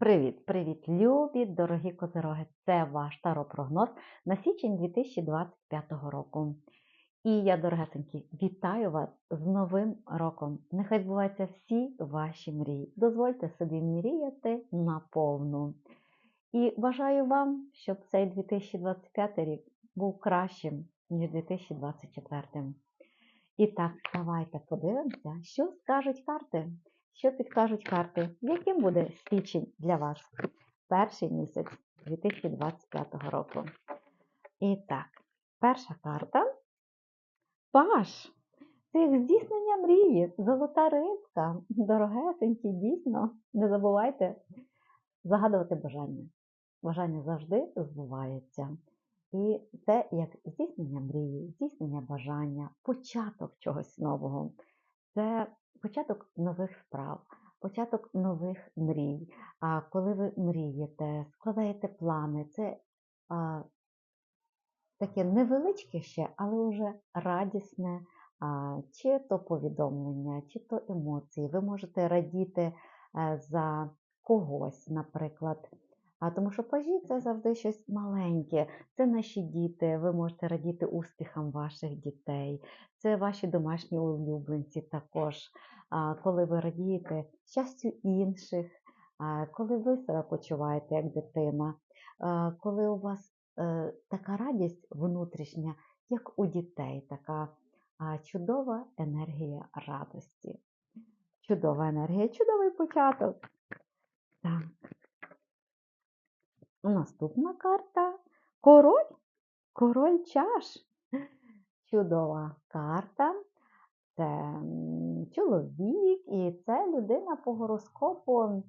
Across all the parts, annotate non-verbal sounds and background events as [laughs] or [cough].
Привіт, привіт, любі, дорогі козироги! Це ваш таропрогноз на січень 2025 року. І я, дорогесенькі, вітаю вас з Новим роком! Нехай збуваються всі ваші мрії. Дозвольте собі мріяти наповну. І бажаю вам, щоб цей 2025 рік був кращим, ніж 2024. І так, давайте подивимося, що скажуть карти. Що підкажуть карти? Яким буде січень для вас? Перший місяць 2025 року. І так, перша карта Паш. Це здійснення мрії, золота рибка. Дорогесенькі, дійсно, не забувайте загадувати бажання. Бажання завжди збувається. І це як здійснення мрії, здійснення бажання, початок чогось нового. Це початок нових справ, початок нових мрій. Коли ви мрієте, складаєте плани, це таке невеличке ще, але вже радісне, чи то повідомлення, чи то емоції. Ви можете радіти а, за когось, наприклад. А тому що пажі це завжди щось маленьке. Це наші діти. Ви можете радіти успіхам ваших дітей. Це ваші домашні улюбленці також. Коли ви радієте щастю інших, коли ви себе почуваєте як дитина, коли у вас е, така радість внутрішня, як у дітей, така чудова енергія радості. Чудова енергія, чудовий початок. Так. Наступна карта король. Король чаш. Чудова карта. Це чоловік, і це людина по гороскопу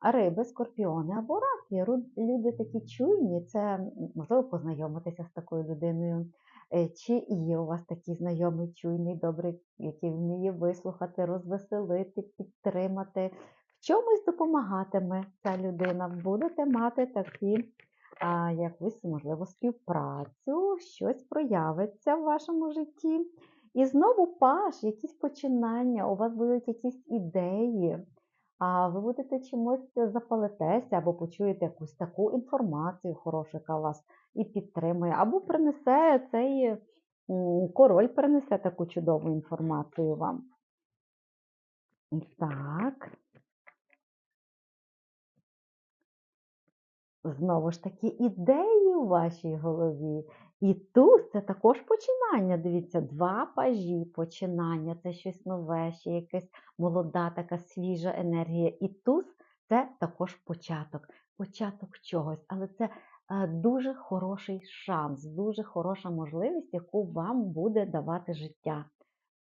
риби, скорпіони або раки. Люди такі чуйні, це можливо познайомитися з такою людиною. Е, Чи є у вас такий знайомий, чуйний, добрий, який вміє вислухати, розвеселити, підтримати, чомусь допомагатиме ця людина. Будете мати такі а, якусь, можливо, співпрацю, щось проявиться в вашому житті. І знову паш, якісь починання, у вас будуть якісь ідеї, а ви будете чимось запалитеся або почуєте якусь таку інформацію хорошу, яка вас і підтримує, або принесе цей король принесе таку чудову інформацію вам. І Так. Знову ж таки, ідеї у вашій голові. І туз це також починання. Дивіться, два пажі починання, це щось нове, ще якась молода, така свіжа енергія. І туз це також початок, початок чогось. Але це е, дуже хороший шанс, дуже хороша можливість, яку вам буде давати життя.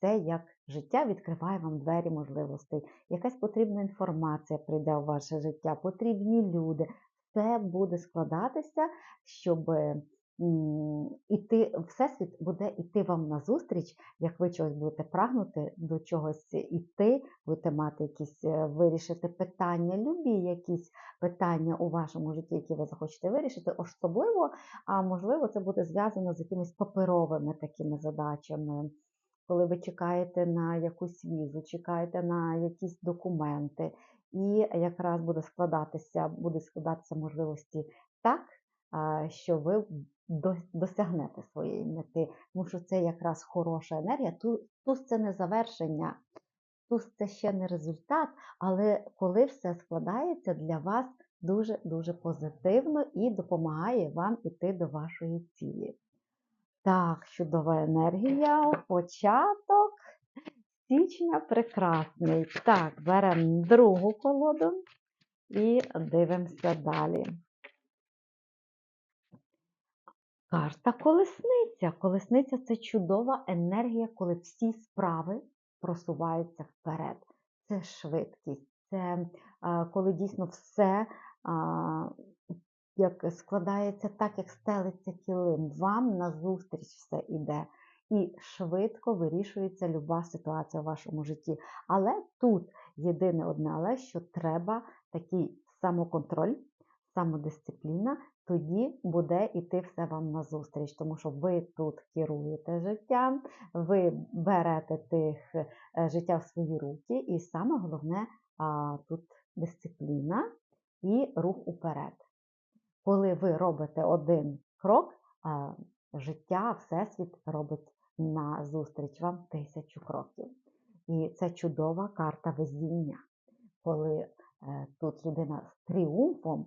Це як життя відкриває вам двері можливостей. Якась потрібна інформація прийде у ваше життя, потрібні люди. Все буде складатися, щоб іти, всесвіт буде йти вам назустріч, як ви чогось будете прагнути, до чогось іти, будете мати якісь е, вирішити питання, любі якісь питання у вашому житті, які ви захочете вирішити, особливо, а можливо, це буде зв'язано з якимись паперовими такими задачами. Коли ви чекаєте на якусь візу, чекаєте на якісь документи, і якраз буде складатися, будуть складатися можливості так, що ви досягнете своєї мети. Тому що це якраз хороша енергія. Ту- Туз це не завершення, туз це ще не результат, але коли все складається для вас дуже-дуже позитивно і допомагає вам іти до вашої цілі. Так, чудова енергія, початок січня прекрасний. Так, беремо другу колоду і дивимося далі. Карта колесниця. Колесниця це чудова енергія, коли всі справи просуваються вперед. Це швидкість, це коли дійсно все як складається так, як стелиться килим. Вам назустріч все іде. І швидко вирішується люба ситуація в вашому житті. Але тут єдине одне, але що треба такий самоконтроль, самодисципліна, тоді буде іти все вам назустріч, тому що ви тут керуєте життям, ви берете тих е, життя в свої руки, і саме головне тут дисципліна. дисципліна і рух уперед. Коли ви робите один крок, життя, Всесвіт робить назустріч вам тисячу кроків. І це чудова карта везіння, коли е, тут людина з тріумфом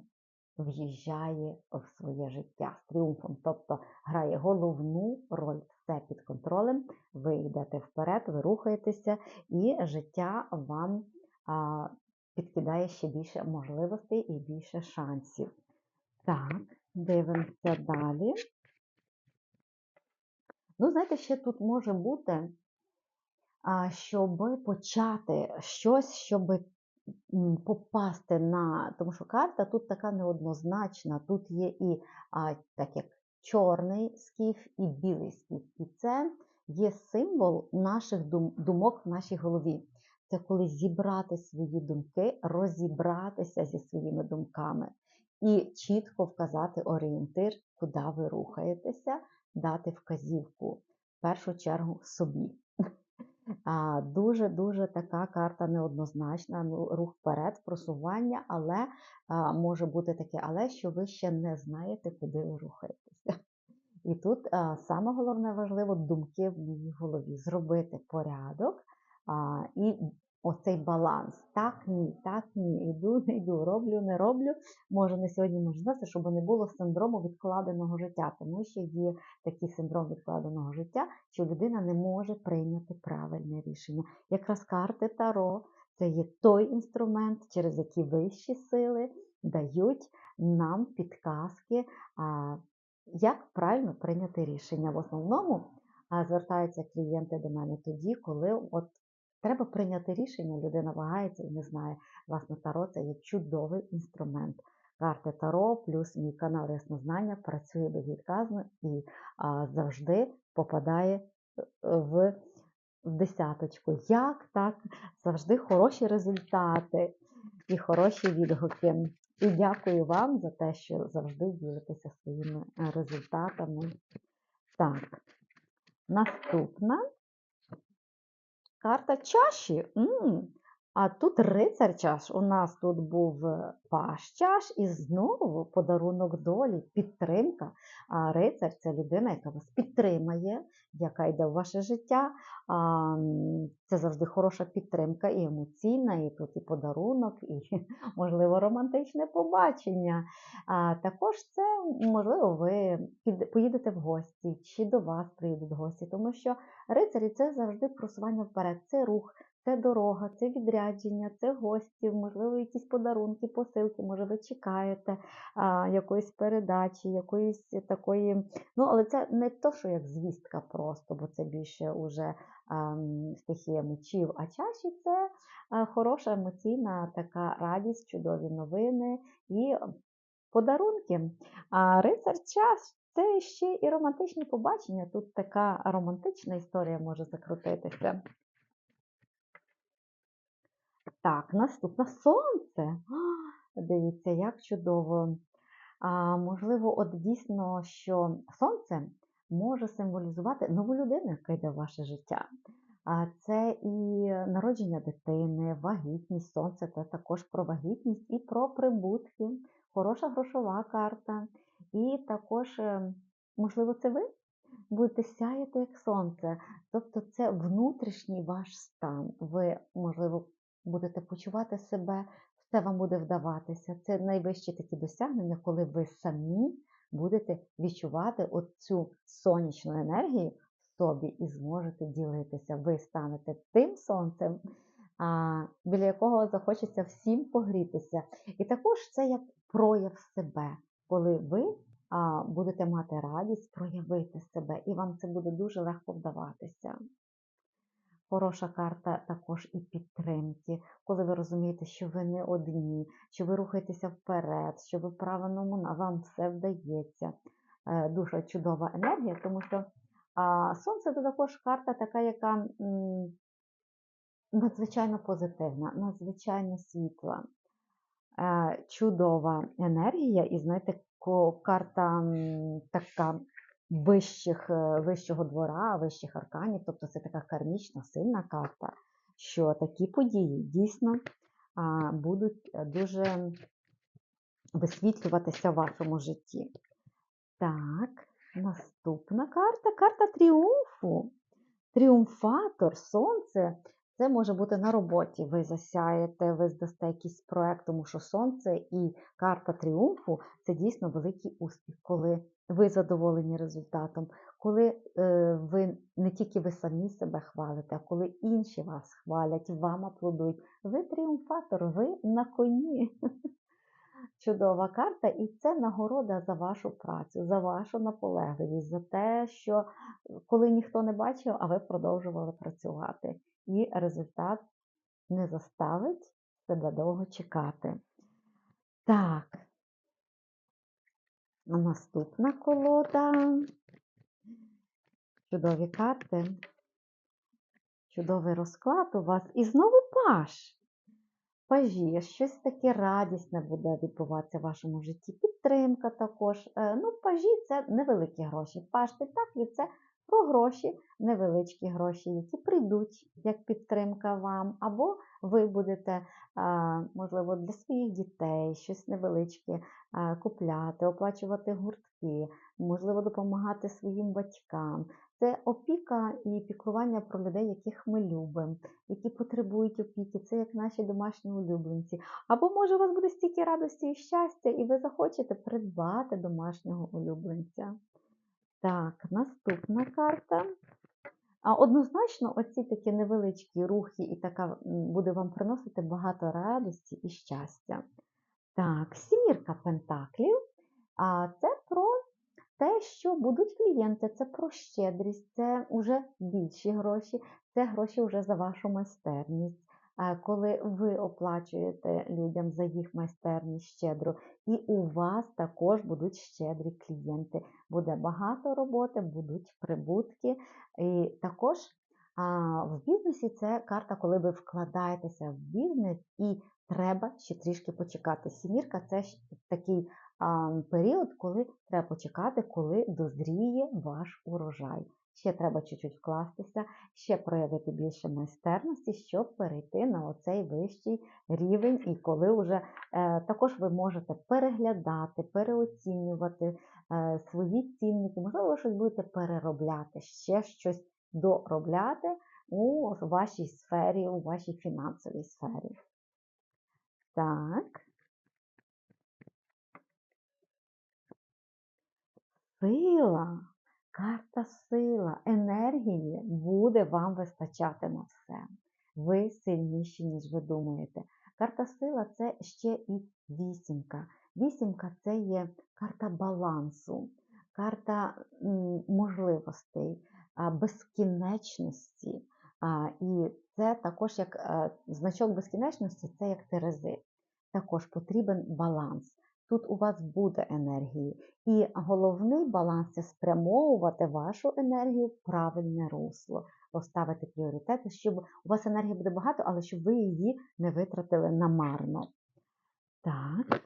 в'їжджає в своє життя з тріумфом, тобто грає головну роль, все під контролем, ви йдете вперед, ви рухаєтеся, і життя вам підкидає ще більше можливостей і більше шансів. Так, дивимося далі. Ну, знаєте, ще тут може бути, щоб почати щось, щоб попасти на. Тому що карта тут така неоднозначна. Тут є і так як чорний скіф, і білий скіф. І це є символ наших думок в нашій голові. Це коли зібрати свої думки, розібратися зі своїми думками і чітко вказати орієнтир, куди ви рухаєтеся, дати вказівку в першу чергу собі. Дуже-дуже така карта неоднозначна, ну, рух вперед, просування, але може бути таке, але що ви ще не знаєте, куди ви рухаєтеся. І тут а, саме головне важливо думки в моїй голові, зробити порядок і оцей баланс. Так, ні, так, ні, йду, [laughs] не йду, роблю, не роблю. Може не сьогодні, може завтра, щоб не було синдрому відкладеного життя, тому що є такий синдром відкладеного життя, що людина не може прийняти правильне рішення. Якраз карти Таро це є той інструмент, через який вищі сили дають нам підказки, як правильно прийняти рішення. В основному звертаються клієнти до мене тоді, коли от Треба прийняти рішення, людина вагається і не знає. Власне, Таро це є чудовий інструмент. Карти Таро плюс мій канал Яснознання працює безвідказно і а, завжди попадає е, в, в десяточку. Як так? Завжди хороші результати і хороші відгуки. І дякую вам за те, що завжди ділитеся своїми е, результатами. Так, наступна. Карта чаші. М -м. А тут рицар чаш. У нас тут був е, паш чаш і знову подарунок долі, підтримка. А рицар це людина, яка вас підтримає, яка йде в ваше життя. Це завжди хороша підтримка і емоційна, і тут і подарунок, і, [laughs] можливо, романтичне побачення. А Також це, можливо, ви поїдете в гості, чи до вас приїдуть гості, тому що рицарі це завжди просування вперед, це рух. Це дорога, це відрядження, це гості, можливо, якісь подарунки, посилки, може, ви чекаєте а, якоїсь передачі, якоїсь такої. Ну, але це не то, що як звістка просто, бо це більше уже а, стихія мечів, а чаші це а, хороша емоційна така радість, чудові новини і подарунки. А рицар час. Це ще і романтичні побачення. Тут така романтична історія може закрутитися. Так, наступне сонце. [gasps] Дивіться, як чудово. А, Можливо, от дійсно, що сонце може символізувати нову людину, яка йде в ваше життя. А Це і народження дитини, вагітність, сонце це також про вагітність і про прибутки, хороша грошова карта. І також, е, можливо, це ви будете сяяти як сонце. Тобто це внутрішній ваш стан. Ви, можливо, будете почувати себе, все вам буде вдаватися. Це найвищі такі досягнення, коли ви самі будете відчувати оцю сонячну енергію в собі і зможете ділитися. Ви станете тим сонцем, біля якого захочеться всім погрітися. І також це як прояв себе, коли ви будете мати радість проявити себе, і вам це буде дуже легко вдаватися. Хороша карта також і підтримки, коли ви розумієте, що ви не одні, що ви рухаєтеся вперед, що ви правильному вам все вдається. Е, дуже чудова енергія, тому що сонце це також карта така, яка надзвичайно позитивна, надзвичайно світла, е, чудова енергія, і знаєте, карта така вищих, е, вищого двора, вищих арканів, тобто це така кармічна, сильна карта, що такі події дійсно будуть е, дуже висвітлюватися в вашому житті. Так, наступна карта карта тріумфу. Тріумфатор, сонце. Це може бути на роботі. Ви засяєте, ви здасте якийсь проект, тому що сонце і карта тріумфу це дійсно великий успіх, коли ви задоволені результатом, коли е, ви не тільки ви самі себе хвалите, а коли інші вас хвалять, вам аплодують. Ви тріумфатор, ви на коні. [laughs] Чудова карта, і це нагорода за вашу працю, за вашу наполегливість, за те, що коли ніхто не бачив, а ви продовжували працювати. І результат не заставить себе довго чекати. Так, наступна колода. Чудові карти. Чудовий розклад у вас. І знову паш. Пажі, щось таке радісне буде відбуватися в вашому житті. Підтримка також. Е, Ну, пажі це невеликі гроші. Паш Пентаклів це про гроші, невеличкі гроші, які прийдуть як підтримка вам, або ви будете, можливо, для своїх дітей щось невеличке купляти, оплачувати гуртки, можливо, допомагати своїм батькам. Це опіка і піклування про людей, яких ми любимо, які потребують опіки. Це як наші домашні улюбленці. Або може у вас буде стільки радості і щастя, і ви захочете придбати домашнього улюбленця. Так, наступна карта. Однозначно, оці такі невеличкі рухи і така буде вам приносити багато радості і щастя. Так, сімірка пентаклів. А це про те, що будуть клієнти, це про щедрість, це вже більші гроші, це гроші вже за вашу майстерність. А Коли ви оплачуєте людям за їх майстерність щедро, і у вас також будуть щедрі клієнти. Буде багато роботи, будуть прибутки. І також в бізнесі це карта, коли ви вкладаєтеся в бізнес і треба ще трішки почекати. Сімірка це ж такий період, коли треба почекати, коли дозріє ваш урожай. Ще треба чуть-чуть вкластися, ще проявити більше майстерності, щоб перейти на оцей вищий рівень. І коли вже е, також ви можете переглядати, переоцінювати е, свої цінники, можливо, ви щось будете переробляти, ще щось доробляти у вашій сфері, у вашій фінансовій сфері. Так. Сила, карта сила, енергії буде вам вистачати на все. Ви сильніші, ніж ви думаєте. Карта сила це ще і вісімка. Вісімка це є карта балансу, карта можливостей, безкінечності. І це також як е, значок безкінечності, це як терези. Також потрібен баланс. Тут у вас буде енергії. І головний баланс це спрямовувати вашу енергію в правильне русло, розставити пріоритети, щоб у вас енергії буде багато, але щоб ви її не витратили намарно. Так,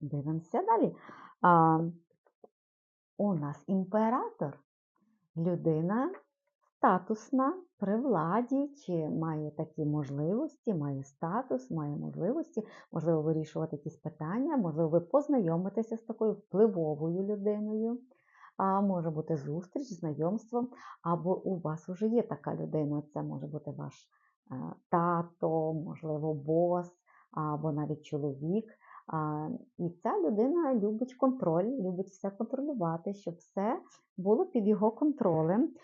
дивимося далі. А, у нас імператор, людина статусна при владі, чи має такі можливості, має статус, має можливості, можливо, вирішувати якісь питання, можливо, ви познайомитеся з такою впливовою людиною. А може бути зустріч, знайомство, або у вас вже є така людина, це може бути ваш е, тато, можливо, бос, або навіть чоловік. І ця людина любить контроль, любить все контролювати, щоб все було під його контролем.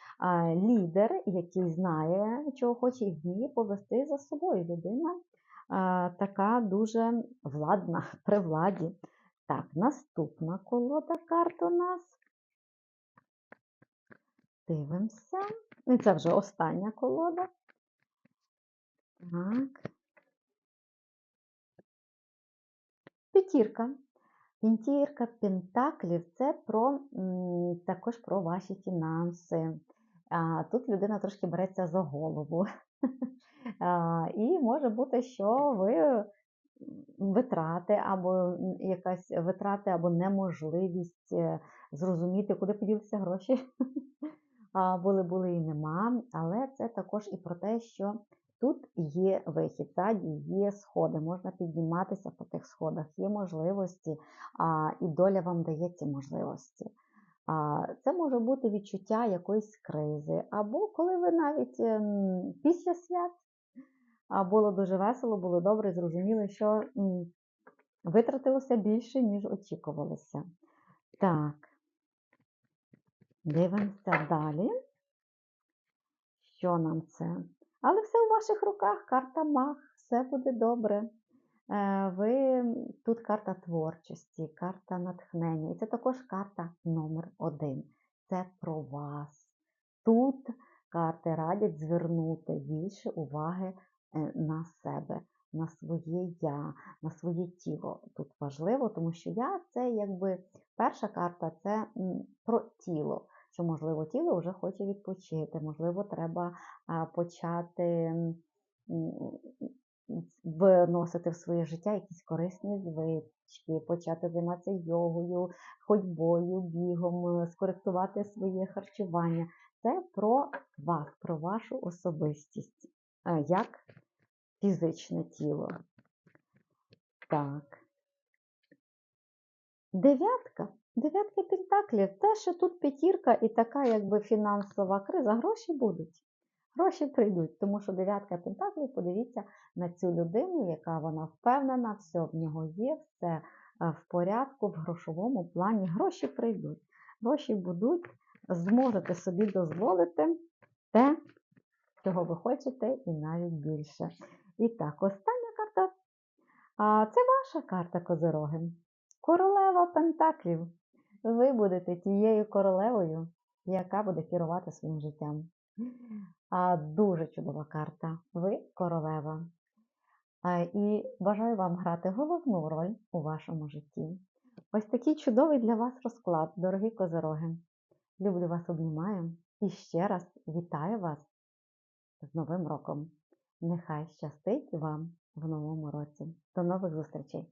Лідер, який знає, чого хоче і вміє повести за собою. Людина така дуже владна [laughs] при владі. Так, наступна колода карт у нас. Дивимося. І це вже остання колода. Так. П'ятірка. П'ятірка пентаклів це про, також про ваші фінанси. А, Тут людина трошки береться за голову. [laughs] І може бути, що ви витрати або якась витрати, або неможливість е, зрозуміти, куди поділися гроші. [laughs] Були, були і нема. Але це також і про те, що тут є вихід, ззаді є сходи, можна підніматися по тих сходах, є можливості, а, і доля вам дає ці можливості. А, Це може бути відчуття якоїсь кризи, або коли ви навіть ем, після свят а, було дуже весело, було добре, зрозуміли, що витратилося більше, ніж очікувалося. Так, дивимося далі. Що нам це? Але все у ваших руках, карта маг, все буде добре. Е, Ви тут карта творчості, карта натхнення. І це також карта номер один. Це про вас. Тут карти радять звернути більше уваги е, на себе, на своє я, на своє тіло. Тут важливо, тому що я це якби перша карта це про тіло. Що, можливо, тіло вже хоче відпочити, можливо, треба почати м, в своє життя якісь корисні звички, почати займатися йогою, ходьбою, бігом, е, скоректувати своє харчування. Це про вас, про вашу особистість, як фізичне тіло. Так. Дев'ятка. Дев'ятка пентаклів. Те, що тут п'ятірка і така якби фінансова криза, гроші будуть. Гроші прийдуть, тому що дев'ятка пентаклів, подивіться на цю людину, яка вона впевнена, все в нього є, все е, в порядку, в грошовому плані. Гроші прийдуть. Гроші будуть, зможете собі дозволити те, чого ви хочете, і навіть більше. І так, остання карта. А це ваша карта Козироги. Королева Пентаклів. Ви будете тією королевою, яка буде керувати своїм життям. А, Дуже чудова карта. Ви королева. А, І бажаю вам грати головну роль у вашому житті. Ось такий чудовий для вас розклад, дорогі козироги. Люблю вас, обнімаю і ще раз вітаю вас з Новим роком. Нехай щастить вам в новому році. До нових зустрічей!